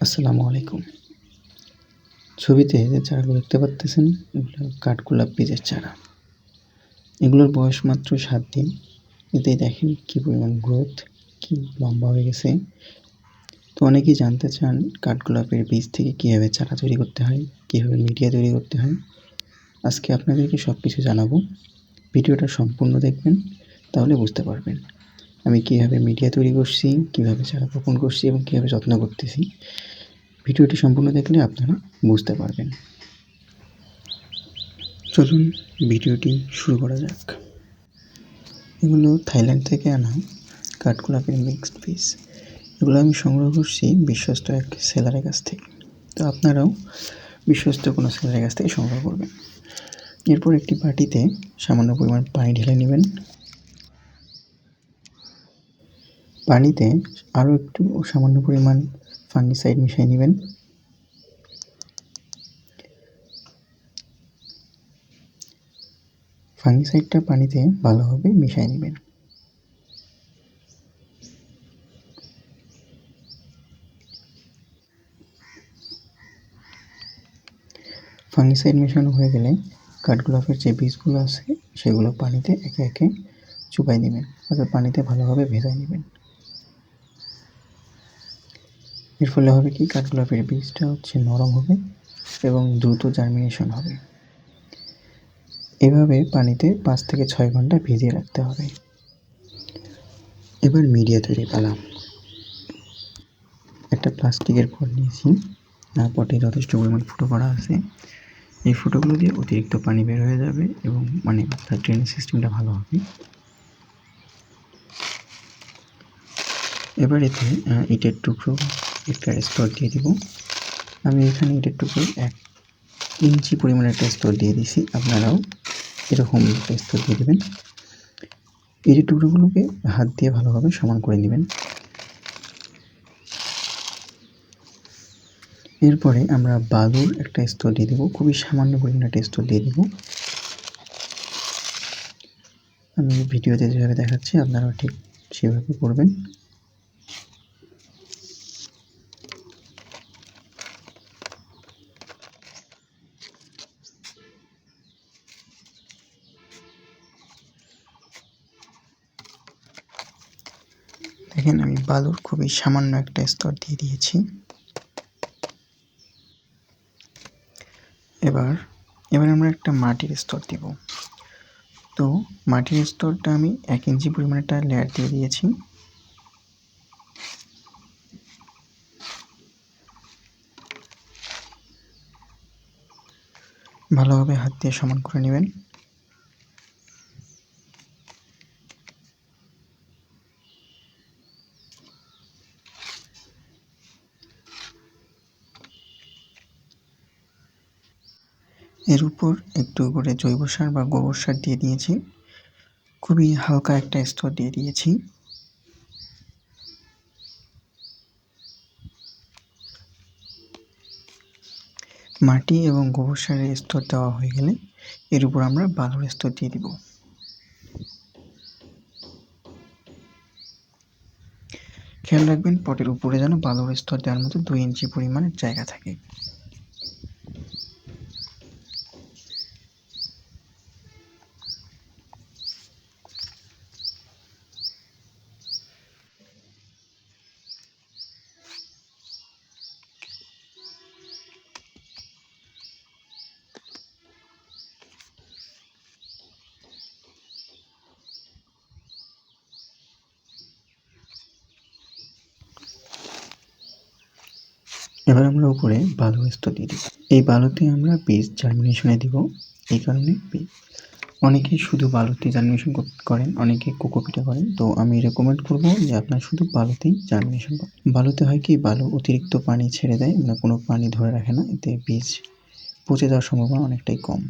আসসালামু আলাইকুম। ছবিতে যে চারাগুলো দেখতে পারতেছেন এগুলো কাঠগোলাপ বীজের চারা। এগুলোর বয়স মাত্র সাত দিন। এতে দেখেন কী পরিমাণ গ্রোথ কি লম্বা হয়ে গেছে। তো অনেকেই জানতে চান কাঠগোলাপের বীজ থেকে কীভাবে চারা তৈরি করতে হয়, কীভাবে মিডিয়া তৈরি করতে হয়। আজকে আপনাদেরকে সব কিছু জানাব। ভিডিওটা সম্পূর্ণ দেখবেন, তাহলে বুঝতে পারবেন আমি কীভাবে মিডিয়া তৈরি করছি, কীভাবে চারা বপন করছি এবং কীভাবে যত্ন করতেছি। ভিডিওটি সম্পূর্ণ দেখলে আপনারা বুঝতে পারবেন। চলুন ভিডিওটি শুরু করা যাক। এগুলো থাইল্যান্ড থেকে আনা কাঠগোলাপের মিক্সড পিস এগুলো আমি সংগ্রহ করছি বিশ্বস্ত এক সেলারের কাছ থেকে। তো আপনারাও বিশ্বস্ত কোনো সেলারের কাছ থেকে সংগ্রহ করবেন। এরপর একটি বাটিতে সামান্য পরিমাণ পানি ঢেলে নেবেন। পানিতে আরও একটু সামান্য পরিমাণ ফাঙ্গিসাইড মিশিয়ে নেবেন। ফাঙ্গিসাইডটা পানিতে ভালোভাবে মিশিয়ে নেবেন। ফাঙ্গিসাইড মেশানো হয়ে গেলে কাঠগোলাপের যে বীজগুলো আছে, সেগুলো পানিতে একে একে চুপাই নেবেন। অর্থাৎ পানিতে ভালোভাবে ভেজাই নেবেন। এর ফলে হবে কি? কাঠগোলাপের বীজটা হচ্ছে নরম হবে এবং দ্রুত জার্মিনেশন হবে। এভাবে পানিতে পাঁচ থেকে ছয় ঘণ্টা ভিজিয়ে রাখতে হবে। এবার মিডিয়া তৈরি পালা একটা প্লাস্টিকের পট নিয়েছি। পটে যথেষ্ট পরিমাণ ফুটো করা আছে। এই ফুটোগুলো দিয়ে অতিরিক্ত পানি বের হয়ে যাবে এবং মানে তার ড্রেনেজ সিস্টেমটা ভালো হবে। এবার এতে ইটের টুকরো একটা স্তর দিয়ে দিব। আমি এখানে ইটের টুকরো এক ইঞ্চি পরিমাণে একটা স্তর দিয়ে দিছি আপনারাও এরকম একটা স্তর দিয়ে দেবেন। ইটের টুকরোগুলোকে হাত দিয়ে ভালোভাবে সমান করে নেবেন। এরপরে আমরা বালুর একটা স্তর দিয়ে দেবো। খুবই সামান্য পরিমাণে একটা স্তর দিয়ে দেবো। আমি ভিডিওতে যেভাবে দেখাচ্ছি, আপনারাও ঠিক সেভাবে করবেন। দেখেন আমি বালুর খুবই সামান্য একটা স্তর দিয়ে দিয়েছি। এবার এবার আমরা একটা মাটির স্তর দিব। তো মাটির স্তরটা আমি এক ইঞ্চি পরিমাণে একটা লেয়ার দিয়ে দিয়েছি। ভালোভাবে হাত দিয়ে সমান করে নেবেন। এর উপর একটু করে জৈব সার বা গোবর সার দিয়ে দিয়েছি। খুবই হালকা একটা স্তর দিয়ে দিয়েছি। মাটি এবং গোবর সারের স্তর দেওয়া হয়ে গেলে এর উপর আমরা বালুর স্তর দিয়ে দিব। খেয়াল রাখবেন, পটের উপরে যেন বালুর স্তর দেওয়ার মতো দুই ইঞ্চি পরিমাণের জায়গা থাকে। এবার আমরা উপরে বালু দিয়ে দিব এই বালুতে আমরা বীজ জার্মিনেশনে দিব। এই কারণে অনেকে শুধু বালুতে জার্মিনেশন করেন, অনেকে কোকোপিটা করেন। তো আমি রেকমেন্ড করব যে আপনার শুধু বালুতেই জার্মিনেশন করেন। বালুতে হয় কি, বালু অতিরিক্ত পানি ছেড়ে দেয় মানে কোনো পানি ধরে রাখে না, এতে বীজ পচে যাওয়ার সম্ভাবনা অনেকটাই কম।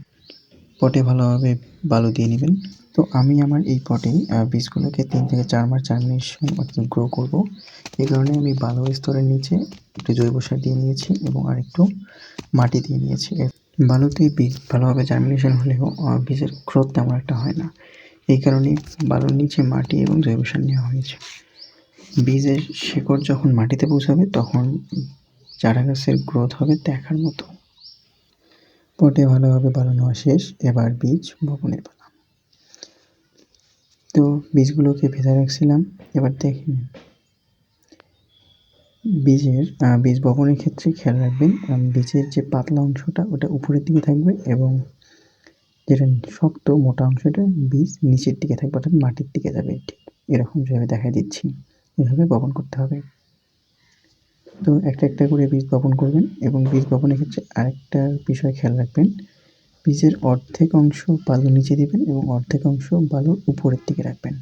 পটে ভালোভাবে বালু দিয়ে নেবেন। তো আমি আমার এই পটে বীজগুলোকে তিন থেকে চার মাস জার্মিনেশন গ্রো করব। এই কারণে আমি বালু স্তরের নিচে একটু জৈব সার দিয়ে নিয়েছি এবং আরেকটু মাটি দিয়ে নিয়েছি। বালুতে বীজ ভালোভাবে জার্মিনেশন হলেও বীজের গ্রোথ তেমন একটা হয় না। এই কারণে বালুর নিচে মাটি এবং জৈব সার নেওয়া হয়েছে। বীজের শেকড় যখন মাটিতে পৌঁছাবে, তখন চারা গাছের গ্রোথ হবে দেখার মতো। পটে ভালোভাবে নেওয়া শেষ। এবার বীজ বপনের তো বীজগুলোকে ভেজা রাখছিলাম। এবার দেখে বীজের বীজ বপনের ক্ষেত্রে খেয়াল রাখবেন বীজের যে পাতলা অংশটা ওটা উপরের দিকে থাকবে এবং যেটা শক্ত মোটা অংশটা বীজ নিচের দিকে থাকবে অর্থাৎ মাটির দিকে যাবে। ঠিক এরকম যেভাবে দেখা দিচ্ছি, এভাবে বপন করতে হবে। তো একটা একটা করে বীজ বপন করবেন এবং বীজ বপনের ক্ষেত্রে আরেকটা বিষয় খেয়াল রাখবেন বীজের অর্ধেক অংশ বালুর নিচে দিবেন এবং অর্ধেক অংশ বালুর উপরের দিকে রাখবেন।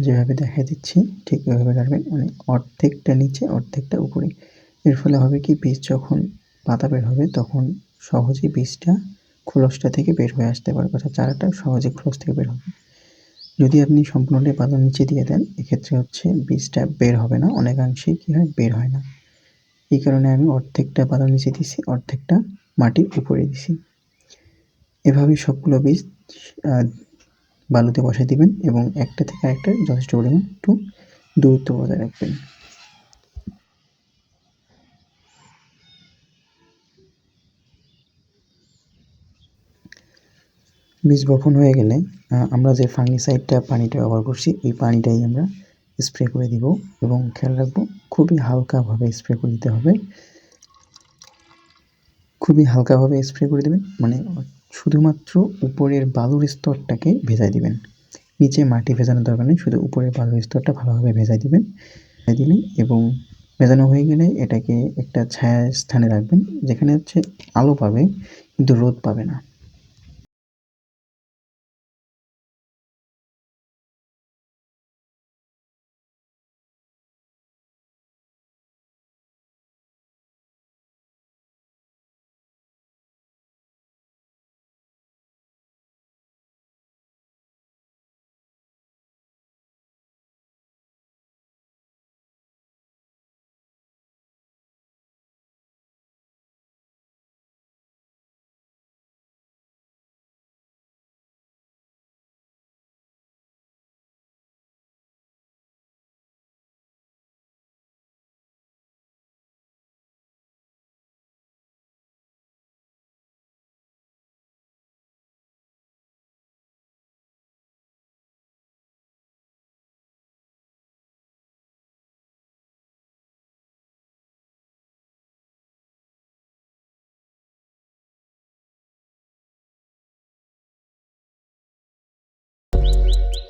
যেভাবে দেখা দিচ্ছি, ঠিক ওইভাবে রাখবেন। মানে অর্ধেকটা নিচে, অর্ধেকটা উপরে। এর ফলে হবে কি, বীজ যখন পাতা বের হবে, তখন সহজেই বীজটা খোলসটা থেকে বের হয়ে আসতে পারবে। অর্থাৎ চারাটা সহজে খোলস থেকে বের হবে। যদি আপনি সম্পূর্ণটাই পাতার নিচে দিয়ে দেন, এক্ষেত্রে হচ্ছে বীজটা বের হবে না। অনেকাংশেই কী হয়, বের হয় না। এই কারণে আমি অর্ধেকটা পাতার নিচে দিছি, অর্ধেকটা মাটির উপরে দিছি। এভাবেই সবগুলো বীজ বালুতে বসাই দিবেন এবং একটা থেকে আরেকটা যথেষ্ট পরিমাণ একটু দূরত্ব বজায় রাখবেন। বীজ বপন হয়ে গেলে আমরা যে ফাঙ্গিসাইডটা পানিটা ব্যবহার করছি, এই পানিটাই আমরা স্প্রে করে দিব এবং খেয়াল রাখব, খুবই হালকাভাবে স্প্রে করে দিতে হবে। খুবই হালকাভাবে স্প্রে করে দেবেন মানে শুধুমাত্র উপরের বালুর স্তরটাকে ভেজাই দিবেন। নিচে মাটি ভেজানোর দরকার নেই, শুধু উপরের বালুর স্তরটা ভালোভাবে ভেজাই দিবেন। ভেজাই দিলেন এবং ভেজানো হয়ে গেলে এটাকে একটা ছায়া স্থানে রাখবেন, যেখানে হচ্ছে আলো পাবে কিন্তু রোদ পাবে না। you.